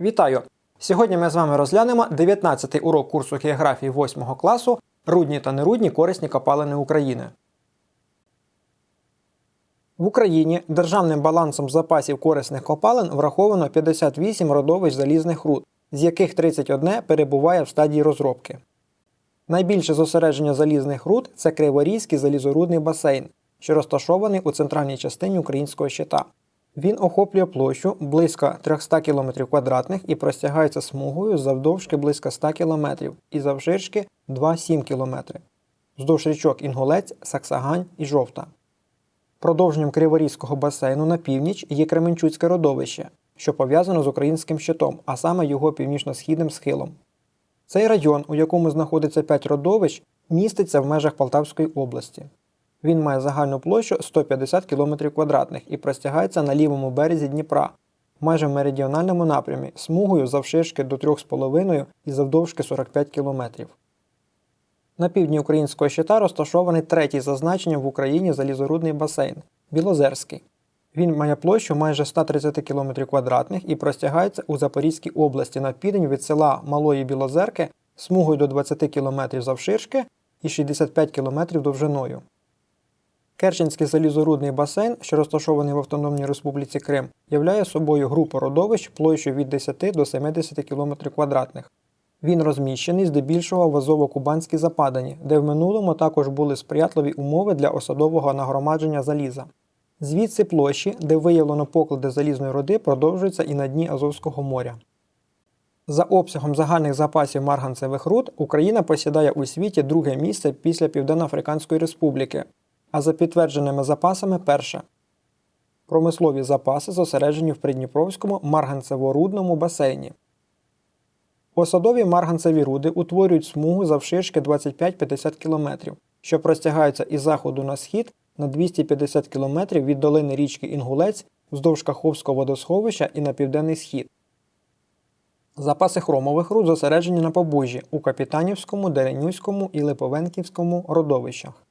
Вітаю! Сьогодні ми з вами розглянемо 19-й урок курсу географії 8 класу Рудні та нерудні корисні копалини України. В Україні державним балансом запасів корисних копалин враховано 58 родовищ залізних руд, з яких 31 перебуває в стадії розробки. Найбільше зосередження залізних руд це Криворізький залізорудний басейн, що розташований у центральній частині українського щита. Він охоплює площу близько 300 км квадратних і простягається смугою завдовжки близько 100 км і завширшки 2,7 км. Вздовж річок Інгулець, Саксагань і Жовта. Продовженням Криворізького басейну на північ є Кременчуцьке родовище, що пов'язано з українським щитом, а саме його північно-східним схилом. Цей район, у якому знаходиться 5 родовищ, міститься в межах Полтавської області. Він має загальну площу 150 км квадратних і простягається на лівому березі Дніпра, майже в меридіональному напрямі, смугою завширшки до 3,5 і завдовжки 45 км. На півдні українського щита розташований третій за значенням в Україні залізорудний басейн Білозерський. Він має площу майже 130 км квадратних і простягається у Запорізькій області на південь від села Малої Білозерки смугою до 20 км завширшки і 65 км довжиною. Керченський залізорудний басейн, що розташований в Автономній Республіці Крим, являє собою групу родовищ площею від 10 до 70 км квадратних. Він розміщений здебільшого в Азово-Кубанській западані, де в минулому також були сприятливі умови для осадового нагромадження заліза. Звідси площі, де виявлено поклади залізної руди, продовжуються і на дні Азовського моря. За обсягом загальних запасів марганцевих руд Україна посідає у світі друге місце після Південно-Африканської Республіки, а за підтвердженими запасами перше. Промислові запаси зосереджені в Придніпровському марганцево-рудному басейні. Посадові марганцеві руди утворюють смугу завширшки 25-50 км, що простягаються із заходу на схід на 250 км від долини річки Інгулець вздовж Каховського водосховища і на південний схід. Запаси хромових руд зосереджені на побужжі у Капітанівському, Деренюському і Липовенківському родовищах.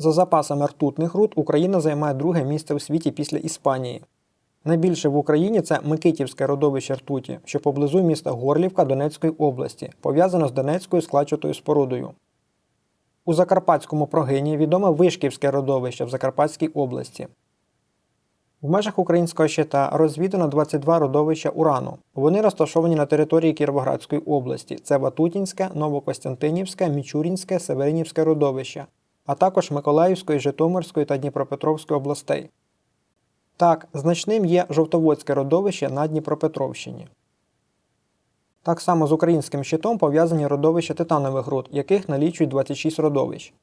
За запасами ртутних руд Україна займає друге місце у світі після Іспанії. Найбільше в Україні це Микитівське родовище ртуті, що поблизу міста Горлівка Донецької області, пов'язано з Донецькою складчатою спорудою. У Закарпатському прогині відоме Вишківське родовище в Закарпатській області. В межах українського щита розвідано 22 родовища урану. Вони розташовані на території Кіровоградської області. Це Ватутінське, Новокостянтинівське, Мічурінське, Северинівське родовище, а також Миколаївської, Житомирської та Дніпропетровської областей. Так, значним є Жовтоводське родовище на Дніпропетровщині. Так само з українським щитом пов'язані родовища титанових руд, яких налічують 26 родовищ.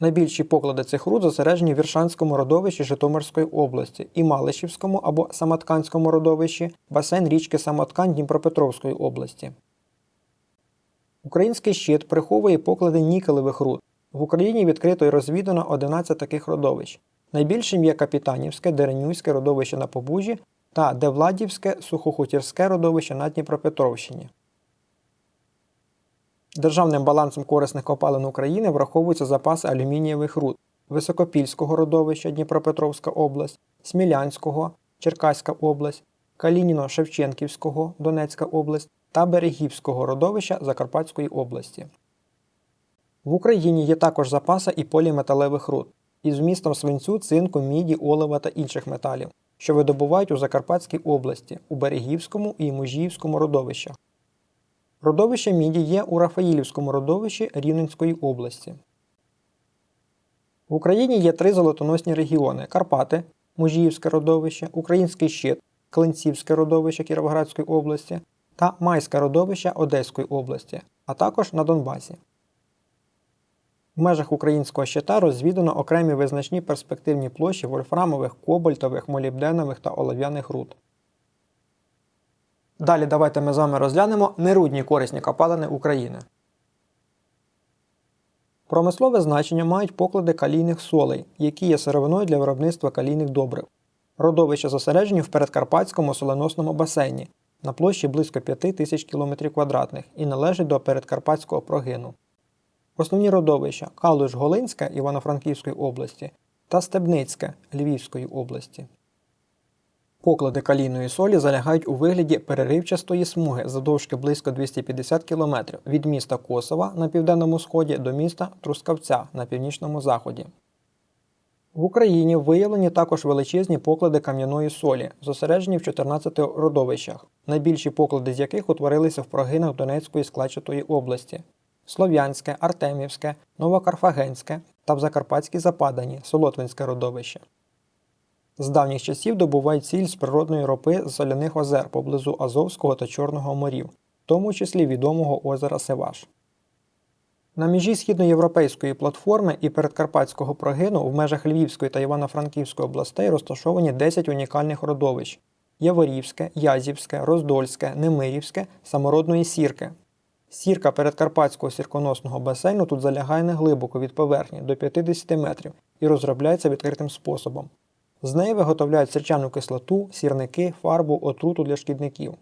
Найбільші поклади цих руд зосереджені в Віршанському родовищі Житомирської області і Малишівському або Самотканському родовищі, басейн річки Самоткань Дніпропетровської області. Український щит приховує поклади нікелевих руд. В Україні відкрито і розвідано 11 таких родовищ. Найбільшим є Капітанівське, Деренюське родовище на Побужі та Девладівське сухохутірське родовище на Дніпропетровщині. Державним балансом корисних копалин України враховуються запаси алюмінієвих руд Високопільського родовища Дніпропетровська область, Смілянського Черкаська область, Калініно-Шевченківського Донецька область та Берегівського родовища Закарпатської області. В Україні є також запаси і поліметалевих руд із вмістом свинцю, цинку, міді, олива та інших металів, що видобувають у Закарпатській області, у Берегівському і Мужіївському родовищах. Родовище міді є у Рафаїлівському родовищі Рівненської області. В Україні є три золотоносні регіони Карпати, Мужіївське родовище, Український щит, Клинцівське родовище Кіровоградської області та Майське родовище Одеської області, а також на Донбасі. В межах українського щита розвідано окремі визначні перспективні площі вольфрамових, кобальтових, молібденових та олов'яних руд. Далі давайте ми з вами розглянемо нерудні корисні копалини України. Промислове значення мають поклади калійних солей, які є сировиною для виробництва калійних добрив. Родовища зосереджені в передкарпатському соленосному басейні на площі близько 5 тисяч км квадратних і належать до передкарпатського прогину. Основні родовища Калуш-Голинське Івано-Франківської області та Стебницьке Львівської області. Поклади калійної солі залягають у вигляді переривчастої смуги завдовжки близько 250 км від міста Косова на південному сході до міста Трускавця на північному заході. В Україні виявлені також величезні поклади кам'яної солі, зосереджені в 14 родовищах, найбільші поклади з яких утворилися в прогинах Донецької складчатої області Слов'янське, Артемівське, Новокарфагенське та в Закарпатській Западані Солотвинське родовище. З давніх часів добувають сіль з природної ропи з соляних озер поблизу Азовського та Чорного морів, в тому числі відомого озера Севаш. На межі східноєвропейської платформи і передкарпатського прогину в межах Львівської та Івано-Франківської областей розташовані 10 унікальних родовищ Яворівське, Язівське, Роздольське, Немирівське, самородної сірки. Сірка передкарпатського сірконосного басейну тут залягає неглибоко від поверхні до 50 метрів і розробляється відкритим способом. З неї виготовляють сірчану кислоту, сірники, фарбу, отруту для шкідників.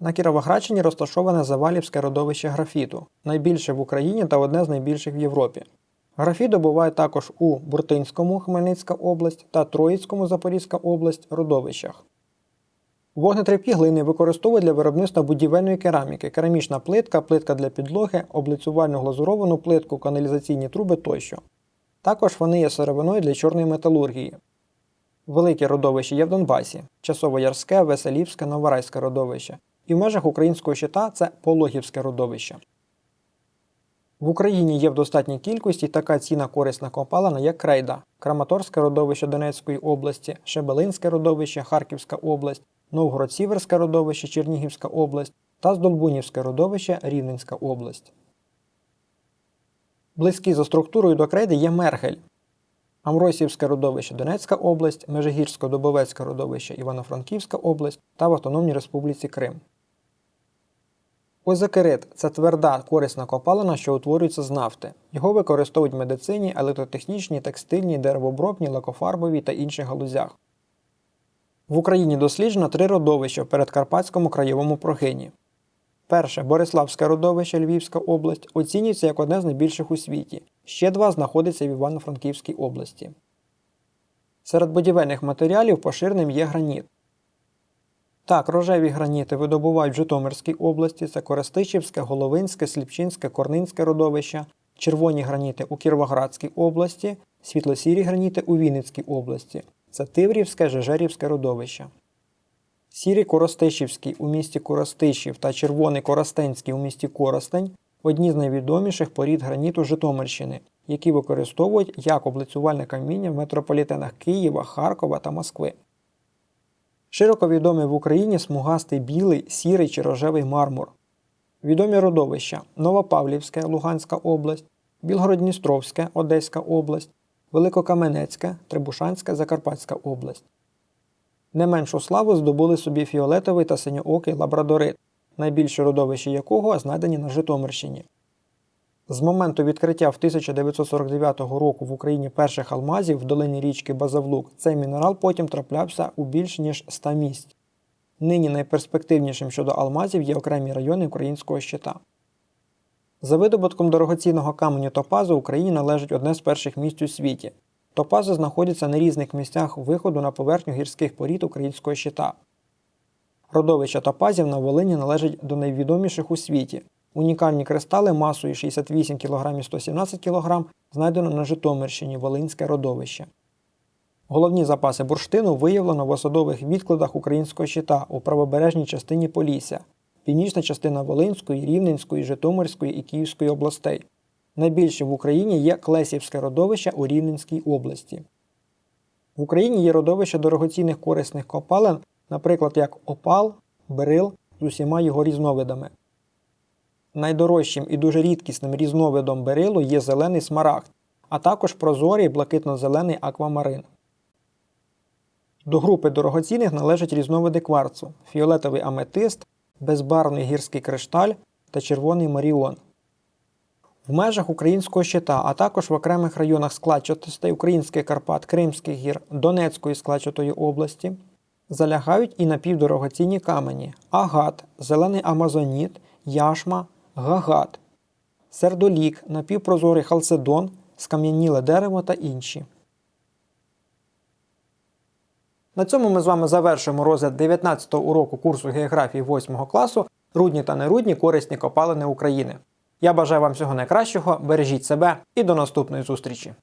На Кіровоградщині розташоване Завалівське родовище графіту, найбільше в Україні та одне з найбільших в Європі. Графіт добувають також у Буртинському Хмельницька область та Троїцькому Запорізька область родовищах. Вогнетрепкі глини використовують для виробництва будівельної кераміки, керамічна плитка, плитка для підлоги, облицювальну глазуровану плитку, каналізаційні труби тощо. Також вони є сировиною для чорної металургії. Велике родовище є в Донбасі, Часово-Ярське, Веселівське, Новорайське родовище. І в межах українського щита це Пологівське родовище. В Україні є в достатній кількості така ціна корисна копалина, як крейда, Краматорське родовище Донецької області, Шебелинське родовище Харківська область, Новгород-Сіверське родовище Чернігівська область та Здолбунівське родовище Рівненська область. Близький за структурою до крейди є Мерхель, Амросівське родовище Донецька область, Межигірсько-Добовецьке родовище Івано-Франківська область та в Автономній Республіці Крим. Озокерит це тверда корисна копалина, що утворюється з нафти. Його використовують в медицині, електротехнічній, текстильній, деревообробній, лакофарбовій та інших галузях. В Україні досліджено три родовища в передкарпатському краєвому прогині. Перше Бориславське родовище Львівська область оцінюється як одне з найбільших у світі. Ще два знаходяться в Івано-Франківській області. Серед будівельних матеріалів поширеним є граніт. Так, рожеві граніти видобувають в Житомирській області, це Коростичівське, Головинське, Сліпчинське, Корнинське родовище, червоні граніти у Кіровоградській області, світло-сірі граніти у Вінницькій області, це Тиврівське, Жежерівське родовище. Сірий Коростишівський у місті Коростишів та червоний Коростенський у місті Коростень одні з найвідоміших порід граніту Житомирщини, які використовують як облицювальне каміння в метрополітенах Києва, Харкова та Москви. Широко відомий в Україні смугастий білий, сірий чи рожевий мармур. Відомі родовища Новопавлівське, Луганська область, Білгород-Дністровське, Одеська область, Великокаменецьке, Трибушанська, Закарпатська область. Не меншу славу здобули собі фіолетовий та синьоокий лабрадорит, найбільше родовища якого знайдені на Житомирщині. З моменту відкриття в 1949 року в Україні перших алмазів в долині річки Базавлук цей мінерал потім траплявся у більш ніж 100 місць. Нині найперспективнішим щодо алмазів є окремі райони українського щита. За видобутком дорогоцінного каменю топазу Україні належить одне з перших місць у світі. Топази знаходяться на різних місцях виходу на поверхню гірських порід українського щита. Родовища топазів на Волині належать до найвідоміших у світі. Унікальні кристали масою 68 кг і 117 кг знайдено на Житомирщині Волинське родовище. Головні запаси бурштину виявлено в осадових відкладах українського щита у правобережній частині Полісся, північна частина Волинської, Рівненської, Житомирської і Київської областей. Найбільше в Україні є Клесівське родовище у Рівненській області. В Україні є родовище дорогоцінних корисних копалин, наприклад, як опал, берил з усіма його різновидами. Найдорожчим і дуже рідкісним різновидом берилу є зелений смарагд, а також прозорий блакитно-зелений аквамарин. До групи дорогоцінних належать різновиди кварцу, фіолетовий аметист, безбарвний гірський кришталь та червоний маріон. В межах українського щита, а також в окремих районах складчатостей Українських Карпат, Кримських гір, Донецької складчатої області залягають і напівдорогоцінні камені агат, зелений амазоніт, яшма, гагат, сердолік, напівпрозорий халцедон, скам'яніле дерево та інші. На цьому ми з вами завершуємо розгляд 19-го уроку курсу географії 8 класу Рудні та нерудні корисні копалини України. Я бажаю вам всього найкращого, бережіть себе і до наступної зустрічі!